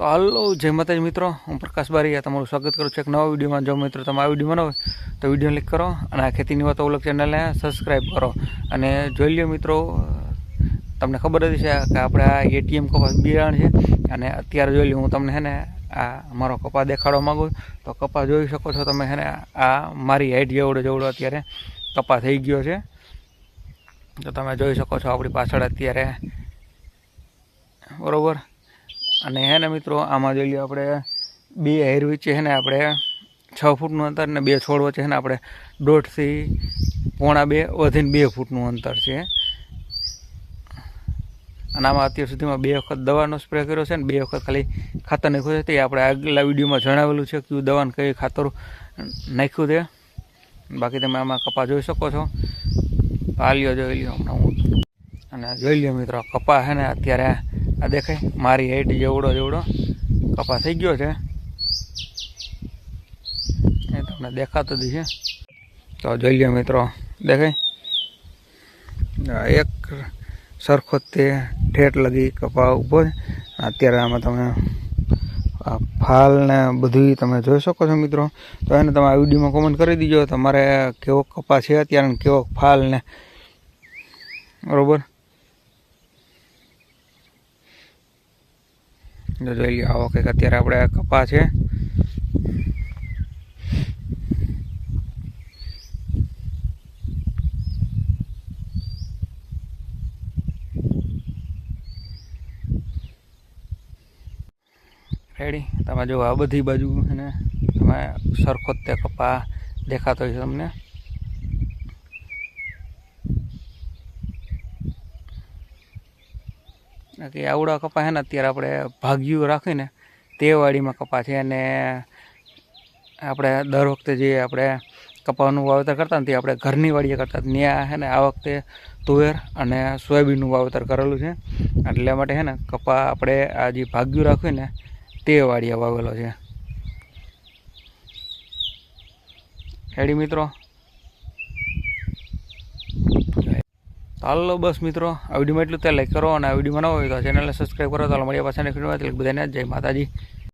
તો હાલો, જય માતાજી મિત્રો. હું પ્રકાશ બારીયા તમારું સ્વાગત કરું છું એક નવા વિડીયોમાં. જો મિત્રો તમે આ વીડિયો બનાવો તો વીડિયો ક્લિક કરો અને આ ખેતીની વાતો ઓલગ ચેનલને સબસ્ક્રાઈબ કરો. અને જોઈ લ્યો મિત્રો, તમને ખબર જ છે કે આપણે આ એટીએમ કપાસ બિયારણ છે. અને અત્યારે જોઈ લો હું તમને હે ને આ મારો કપા દેખાડવા માગું તો કપા જોઈ શકો છો તમે હે ને, આ મારી હાઈટ જેવડો જેવડો અત્યારે કપા થઈ ગયો છે. તો તમે જોઈ શકો છો આપણી પાછળ અત્યારે, બરોબર? અને હે ને મિત્રો, આમાં જોઈ લો આપણે બે હેર વચ્ચે છે ને આપણે. છ ફૂટનું અંતર ને બે છોડ વચ્ચે છે ને આપણે. દોઢથી પોણા બે, વધીને બે ફૂટનું અંતર છે. અને આમાં અત્યાર સુધીમાં બે વખત દવાનો સ્પ્રે કર્યો છે ને બે વખત ખાલી ખાતર નાખ્યું છે. તે આપણે આગલા વિડીયોમાં જણાવેલું છે કે દવાને કઈ ખાતર નાખ્યું છે. બાકી તમે આમાં કપા જોઈ શકો છો. આ લ્યો જોઈ લ્યો હમણાં હું. અને જોઈ લ્યો મિત્રો કપા છે ને અત્યારે આ દેખાય, મારી હાઈટ જેવડો જેવડો કપા થઈ ગયો છે. એ તમને દેખાતો જ છે તો જોઈ લ્યો મિત્રો, દેખાય? એક સરખો તે ઠેઠ લગી કપા ઊભો અત્યારે આમાં તમે ફાલ ને બધું તમે જોઈ શકો છો મિત્રો. તો એને તમે આ વિડીયોમાં કોમેન્ટ કરી દીજો. તમારે કેવો કપા છે અત્યારે કેવો ફાલ ને. બરોબર? જોઈ લઈએ આવો કંઈક અત્યારે આપણે કપા છે. રેડી તમે જો આ બધી બાજુ અને તમે સરખો તે કપા દેખાતો હોય છે તમને. કે આવડા કપા છે ને, અત્યારે આપણે ભાગ્યું રાખીને તે વાડીમાં કપા છે અને આપણે દર વખતે જે આપણે કપાનું વાવેતર કરતા તે આપણે ઘરની વાડીએ કરતા. ત્યાં છે ને, આ વખતે તુવેર અને સોયાબીનનું વાવેતર કરેલું છે. એટલે માટે છે ને, કપા આપણે આ જે ભાગ્યું રાખ્યું ને તે વાડીએ વાવેલો છે. હેડી મિત્રો? હાલો બસ મિત્રો, આ વિડીયોમાં એટલું ત્યાં લાઈક કરો અને આ વિડીયોમાં ન હોય તો ચેનલને સબસ્ક્રાઈબ કરો. તો મળીએ પાછા નેક્સ્ટ વિડીયોમાં બધાને જય માતાજી.